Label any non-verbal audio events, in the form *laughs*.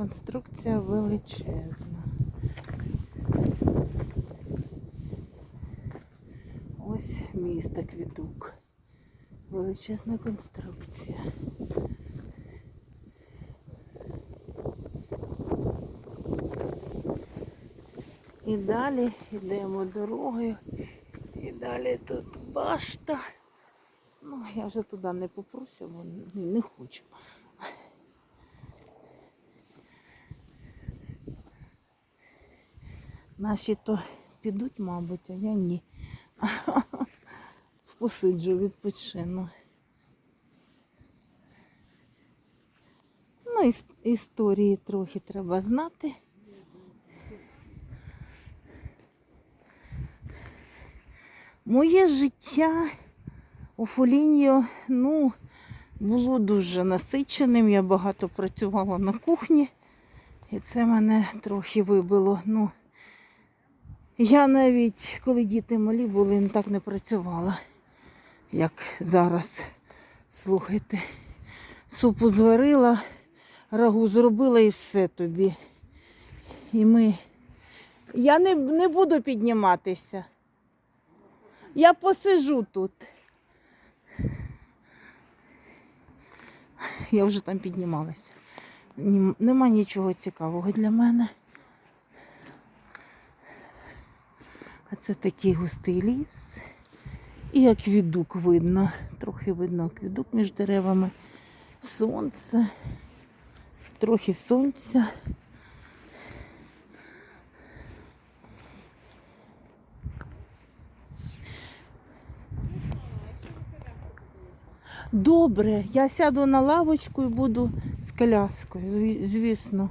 Конструкція величезна. Ось місто Квітук. Величезна конструкція. І далі йдемо дорогою. І далі тут башта. Ну, я вже туди не попруся, бо не хочу. Наші то підуть, мабуть, а я ні. *laughs* Посиджу, відпочину. Ну, іс- історії трохи треба знати. Моє життя у Фоліньо, ну, було дуже насиченим. Я багато працювала на кухні, і це мене трохи вибило. Ну, я навіть, коли діти малі були, так не працювала, як зараз. Слухайте, супу зварила, рагу зробила і все тобі. І ми. Я не, не буду підніматися. Я посижу тут. Я вже там піднімалася. Нема нічого цікавого для мене. А це такий густий ліс. І аквідук видно. Трохи видно аквідук між деревами. Сонце. Трохи сонця. Добре, я сяду на лавочку і буду з коляскою, звісно.